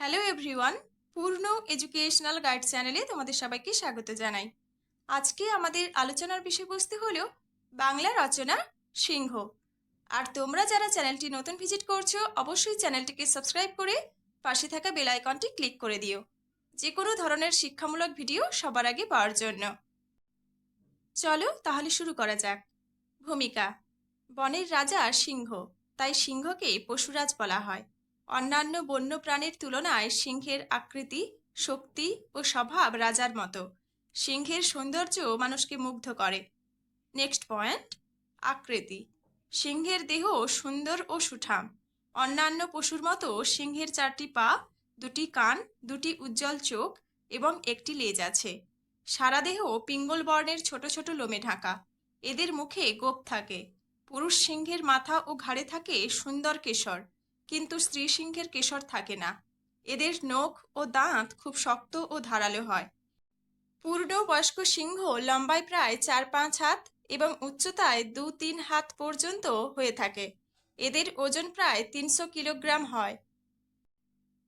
Hello everyone Purno educational guide চ্যানেলে তোমাদের সবাইকে স্বাগত জানাই। আজকে আমাদের আলোচনার বিষয়বস্তু হলো বাংলা রচনা সিংহ। আর তোমরা যারা চ্যানেলটি নতুন ভিজিট করছ, অবশ্যই চ্যানেলটিকে সাবস্ক্রাইব করে পাশে থাকা বেল আইকনটি ক্লিক করে দিও। যে কোনো ধরনের শিক্ষামূলক ভিডিও সবার আগে পাওয়ার জন্য। চলো তাহলে শুরু করা যাক। ভূমিকা। বনের রাজা সিংহ, তাই সিংহকে পশুরাজ বলা হয়। অন্যান্য বন্য প্রাণীর তুলনায় সিংহের আকৃতি, শক্তি ও স্বভাব রাজার মতো। সিংহের সৌন্দর্য মানুষকে মুগ্ধ করে। নেক্সট পয়েন্ট, আকৃতি। সিংহের দেহ সুন্দর ও সুঠাম। অন্যান্য পশুর মতো সিংহের চারটি পা, দুটি কান, দুটি উজ্জ্বল চোখ এবং একটি লেজ আছে। সারা দেহ পিঙ্গল বর্ণের ছোট ছোট লোমে ঢাকা। এদের মুখে গোপ থাকে। পুরুষ সিংহের মাথা ও ঘাড়ে থাকে সুন্দর কেশর। কিন্তু স্ত্রী সিংহের কেশর থাকে না। এদের নখ ও দাঁত খুব শক্ত ও ধারালো হয়। পূর্ণ বয়স্ক সিংহ লম্বায় প্রায় চার পাঁচ হাত এবং উচ্চতায় দু তিন হাত পর্যন্ত হয়ে থাকে। এদের ওজন প্রায় তিনশো কিলোগ্রাম হয়।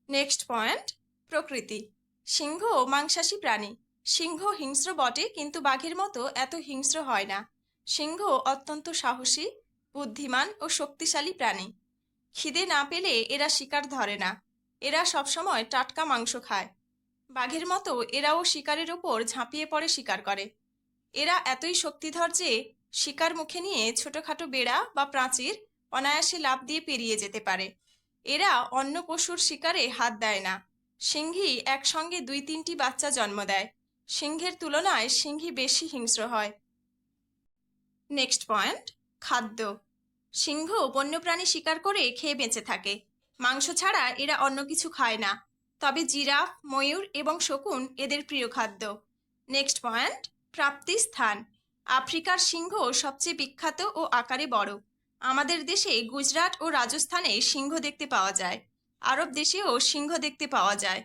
নেক্সট পয়েন্ট, প্রকৃতি। সিংহ মাংসাশী প্রাণী। সিংহ হিংস্র বটে, কিন্তু বাঘের মতো এত হিংস্র হয় না। সিংহ অত্যন্ত সাহসী, বুদ্ধিমান ও শক্তিশালী প্রাণী। খিদে না পেলে এরা শিকার ধরে না। এরা সবসময় টাটকা মাংস খায়। বাঘের মতো এরাও শিকারের ওপর ঝাঁপিয়ে পড়ে শিকার করে। এরা এতই শক্তিধর যে শিকার মুখে নিয়ে ছোটখাটো বেড়া বা প্রাচীর অনায়াসে লাভ দিয়ে পেরিয়ে যেতে পারে। এরা অন্য পশুর শিকারে হাত দেয় না। সিংহী একসঙ্গে দুই তিনটি বাচ্চা জন্ম দেয়। সিংহের তুলনায় সিংহী বেশি হিংস্র হয়। নেক্সট পয়েন্ট, খাদ্য। সিংহ বন্যপ্রাণী শিকার করে খেয়ে বেঁচে থাকে। মাংস ছাড়া এরা অন্য কিছু খায় না। তবে জিরাফ, ময়ূর এবং শকুন এদের প্রিয় খাদ্য। নেক্সট পয়েন্ট, প্রাপ্তি স্থান। আফ্রিকার সিংহ সবচেয়ে বিখ্যাত ও আকারে বড়। আমাদের দেশে গুজরাট ও রাজস্থানে সিংহ দেখতে পাওয়া যায়। আরব দেশেও সিংহ দেখতে পাওয়া যায়।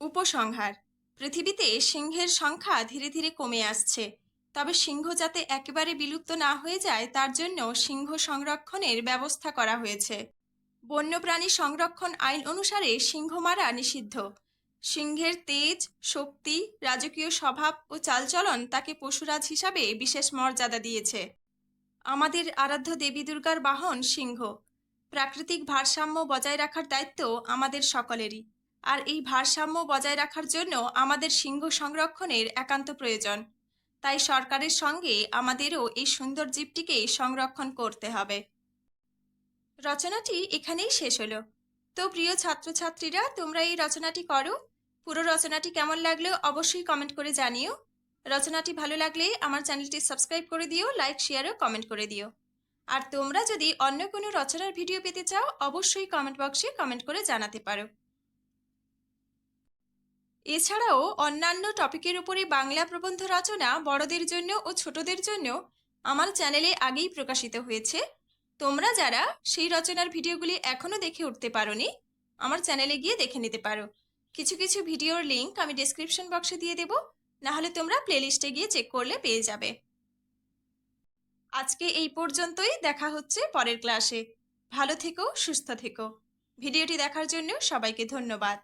উপসংহার, পৃথিবীতে সিংহের সংখ্যা ধীরে ধীরে কমে আসছে। তবে সিংহ যাতে একেবারে বিলুপ্ত না হয়ে যায়, তার জন্য সিংহ সংরক্ষণের ব্যবস্থা করা হয়েছে। বন্যপ্রাণী সংরক্ষণ আইন অনুসারে সিংহ মারা নিষিদ্ধ। সিংহের তেজ, শক্তি, রাজকীয় স্বভাব ও চালচলন তাকে পশুরাজ হিসাবে বিশেষ মর্যাদা দিয়েছে। আমাদের আরাধ্য দেবী দুর্গার বাহন সিংহ। প্রাকৃতিক ভারসাম্য বজায় রাখার দায়িত্ব আমাদের সকলেরই। আর এই ভারসাম্য বজায় রাখার জন্য আমাদের সিংহ সংরক্ষণের একান্ত প্রয়োজন। তাই সরকারের সঙ্গে আমাদেরও এই সুন্দর জীবটিকে সংরক্ষণ করতে হবে। রচনাটি এখানেই শেষ হলো। তো প্রিয় ছাত্রছাত্রীরা, তোমরা এই রচনাটি করো। পুরো রচনাটি কেমন লাগল অবশ্যই কমেন্ট করে জানিও। রচনাটি ভালো লাগলে আমার চ্যানেলটি সাবস্ক্রাইব করে দিও, লাইক, শেয়ার ও কমেন্ট করে দিও। আর তোমরা যদি অন্য কোনো রচনার ভিডিও পেতে চাও, অবশ্যই কমেন্ট বক্সে কমেন্ট করে জানাতে পারো। এছাড়াও অন্যান্য টপিকের উপরে বাংলা প্রবন্ধ রচনা বড়দের জন্য ও ছোটদের জন্য আমার চ্যানেলে আগেই প্রকাশিত হয়েছে। তোমরা যারা সেই রচনার ভিডিওগুলি এখনও দেখে উঠতে পারোনি, আমার চ্যানেলে গিয়ে দেখে নিতে পারো। কিছু কিছু ভিডিওর লিঙ্ক আমি ডেসক্রিপশন বক্সে দিয়ে দেব, নাহলে তোমরা প্লেলিস্টে গিয়ে চেক করলে পেয়ে যাবে। আজকে এই পর্যন্তই, দেখা হচ্ছে পরের ক্লাসে ভালো থেকো, সুস্থ থেকো। ভিডিওটি দেখার জন্য সবাইকে ধন্যবাদ।